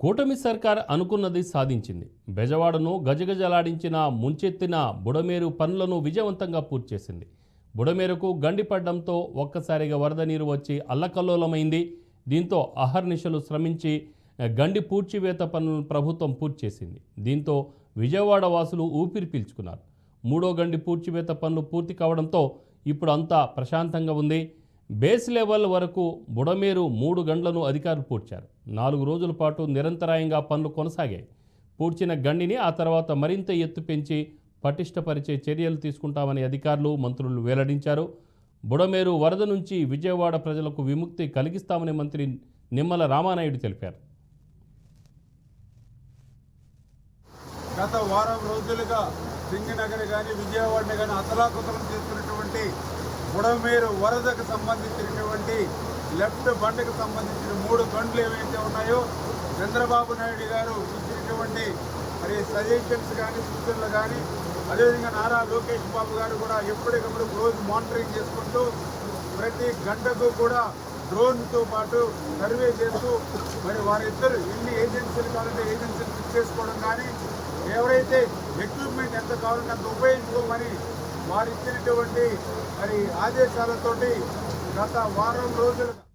కూటమి సర్కార్ అనుకున్నది సాధించింది. బెజవాడను గజగజలాడించిన ముంచెత్తిన బుడమేరు పనులను విజయవంతంగా పూర్తి చేసింది. బుడమేరుకు గండిపడ్డంతో ఒక్కసారిగా వరద నీరు వచ్చి అల్లకల్లోలమైంది. దీంతో అహర్నిశలు శ్రమించి గండి పూడ్చివేత పనులను ప్రభుత్వం పూర్తి చేసింది. దీంతో విజయవాడ వాసులు ఊపిరి పీల్చుకున్నారు. మూడో గండి పూడ్చివేత పనులు పూర్తి కావడంతో ఇప్పుడు అంతా ప్రశాంతంగా ఉంది. బేస్ లెవెల్ వరకు బుడమేరు మూడు గంటలను అధికారులు పూడ్చారు. నాలుగు రోజుల పాటు నిరంతరాయంగా పనులు కొనసాగాయి. పూడ్చిన గండిని ఆ తర్వాత మరింత ఎత్తు పెంచి పటిష్టపరిచే చర్యలు తీసుకుంటామని అధికారులు మంత్రులు వెల్లడించారు. బుడమేరు వరద నుంచి విజయవాడ ప్రజలకు విముక్తి కలిగిస్తామని మంత్రి నిమ్మల రామానాయుడు తెలిపారు. గత వారం రోజులుగా సింగనగర్ కానీ విజయవాడని కానీ అతలాకుతలం చేస్తున్నటువంటి బుడమేరు వరదకు సంబంధించినటువంటి లెఫ్ట్ బండకు సంబంధించిన మూడు బండ్లు ఏవైతే ఉన్నాయో చంద్రబాబు నాయుడు గారు ఇచ్చినటువంటి మరి సజెషన్స్ కానీ సూచనలు కానీ అదేవిధంగా నారా లోకేష్ బాబు గారు కూడా ఎప్పటికప్పుడు రోజు మానిటరింగ్ చేసుకుంటూ ప్రతి గంటకు కూడా డ్రోన్తో పాటు సర్వే చేస్తూ మరి వారిద్దరు ఎన్ని ఏజెన్సీలు కావాలంటే ఏజెన్సీలు ఫిక్స్ చేసుకోవడం కానీ ఎవరైతే ఎక్విప్మెంట్ ఎంత కావాలంటే అంత ఉపయోగించుకోమని వారు ఇచ్చినటువంటి మరి ఆదేశాలతోటి గత వారం రోజులుగా